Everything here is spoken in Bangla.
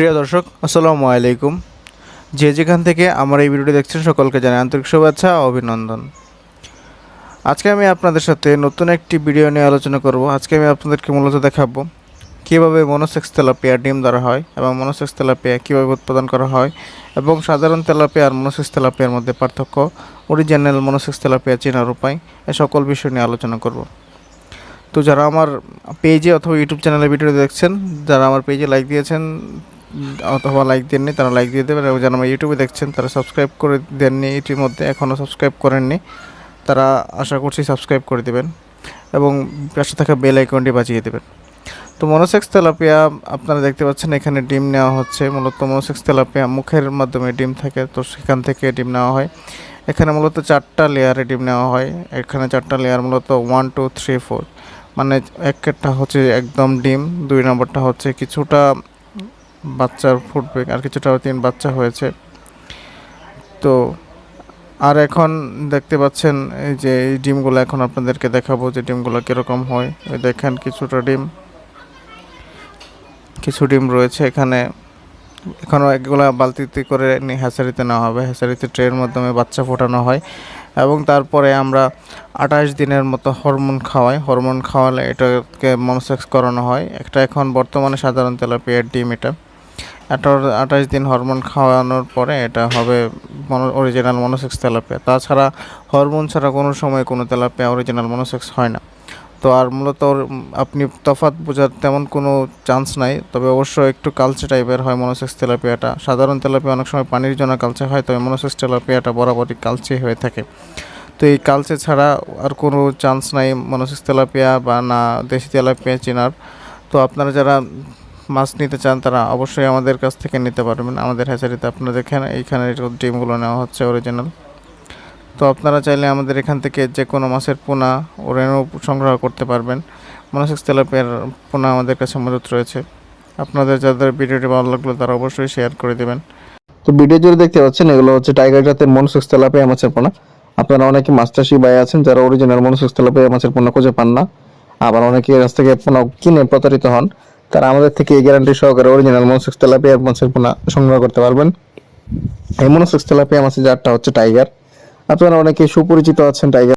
প্রিয় দর্শক, আসসালামু আলাইকুম। যে যেখান থেকে আমার এই ভিডিওটি দেখছেন, সকলকে জানাই আন্তরিক শুভেচ্ছা ও অভিনন্দন। আজকে আমি আপনাদের সাথে নতুন একটি ভিডিও নিয়ে আলোচনা করব। আজকে আমি আপনাদেরকে মূলত দেখাবো কীভাবে মনোসেক্স তেলাপিয়া ডিম দ্বারা হয় এবং মনোসেক্স তেলাপিয়া কীভাবে উৎপাদন করা হয় এবং সাধারণ তেলাপিয়া আর মনোসেক্স তেলাপিয়ার মধ্যে পার্থক্য অরিজিনাল মনোসেক্স তেলাপিয়া চেনার উপায়, এ সকল বিষয় নিয়ে আলোচনা করব। তো যারা আমার পেজে অথবা ইউটিউব চ্যানেলে ভিডিও দেখছেন, যারা আমার পেজে লাইক দিয়েছেন অথবা লাইক দেননি, তারা লাইক দিয়ে দেবেন এবং যারা আমার ইউটিউবে দেখছেন, তারা সাবস্ক্রাইব করে দেননি এটির মধ্যে এখনও সাবস্ক্রাইব করেননি। তারা আশা করছি সাবস্ক্রাইব করে দেবেন এবং পাশে থাকা বেল আইকনটি বাজিয়ে দেবেন। তো মনোসেক্স তেলাপিয়া আপনারা দেখতে পাচ্ছেন, এখানে ডিম নেওয়া হচ্ছে। মূলত মনোসেক্স তেলাপিয়া মুখের মাধ্যমে ডিম থাকে, তো সেখান থেকে ডিম নেওয়া হয়। এখানে মূলত চারটা লেয়ারে ডিম নেওয়া হয়। এখানে চারটা লেয়ার মূলত ওয়ান টু থ্রি ফোর মানে একটা হচ্ছে একদম ডিম, দুই নম্বরটা হচ্ছে কিছুটা বাচ্চার ফুটবে আর কিছুটা তিন বাচ্চা হয়েছে। তো, আর এখন দেখতে পাচ্ছেন এই যে এই ডিমগুলো এখন আপনাদেরকে দেখাবো যে ডিমগুলো কীরকম হয়। ওই দেখেন কিছুটা ডিম, কিছু ডিম রয়েছে এখানে। এখনও এগুলো বালতিতে করে হ্যাচারিতে নেওয়া হবে। হ্যাচারিতে ট্রের মাধ্যমে বাচ্চা ফোটানো হয়। এবং তারপরে আমরা আঠাশ দিনের মতো হরমোন খাওয়াই। হরমোন খাওয়ালে এটাকে মনোসেক্স করানো হয়। একটা এখন বর্তমানে সাধারণ তেলাপিয়ার ডিম এটা। এটা আঠাশ দিন হরমোন খাওয়ানোর পরে এটা হবে অরিজিনাল মনোসেক্স তেলাপিয়া। তাছাড়া হরমোন ছাড়া কোনো সময় কোনো তেলাপিয়া অরিজিনাল মনোসেক্স হয় না। তো আর মূলত আপনি তফাৎ বোঝার তেমন কোনো চান্স নাই। তবে অবশ্য একটু কালচে টাইপের হয় মনোসেক্স তেলাপিয়াটা। সাধারণ তেলাপিয়া অনেক সময় পানির জন্য কালচে হয়, তবে মনোসেক্স তেলাপিয়াটা বরাবরই কালচে হয়ে থাকে। তো এই কালচে ছাড়া আর কোনো চান্স নাই মনোসেক্স তেলাপিয়া বা না দেশি তেলাপিয়া চেনার। তো আপনারা যারা মাছ নিতে চান তারা অবশ্যই আমাদের কাছ থেকে নিতে পারবেন। আমাদের হ্যাচারিতে আপনারা দেখেন, এইখানে ডিমগুলো নেওয়া হচ্ছে অরিজিনাল তো আপনারা চাইলে আমাদের এখান থেকে যে কোনো মাছের পোনা ও রেণু সংগ্রহ করতে পারবেন। মনোসেক্স তেলাপিয়ার পোনা আমাদের কাছে মজুত রয়েছে। আপনাদের যাদের ভিডিওটি ভালো লাগল তারা অবশ্যই শেয়ার করে দেবেন। তো ভিডিও জুড়ে দেখতে পাচ্ছেন, এগুলো হচ্ছে টাইগার জাতের মনোসেক্স তেলাপিয়া মাছের পোনা। আপনারা অনেকে মাছ চাষি ভাই আছেন যারা অরিজিনাল মনোসেক্স তেলাপিয়া মাছের পোনা খুঁজে পান না। আবার অনেকে কাছ থেকে পোনা কিনে প্রতারিত হন। তারা আমাদের থেকে এই গ্যারান্টি সহকারে অরিজিনাল মনোসেক্স তেলাপিয়া মাছের পোনা সংগ্রহ করতে পারবেন। এই মনোসেক্স তেলাপিয়া মাছের জারটা হচ্ছে টাইগার আপনারা অনেকে সুপরিচিত আছেন টাইগার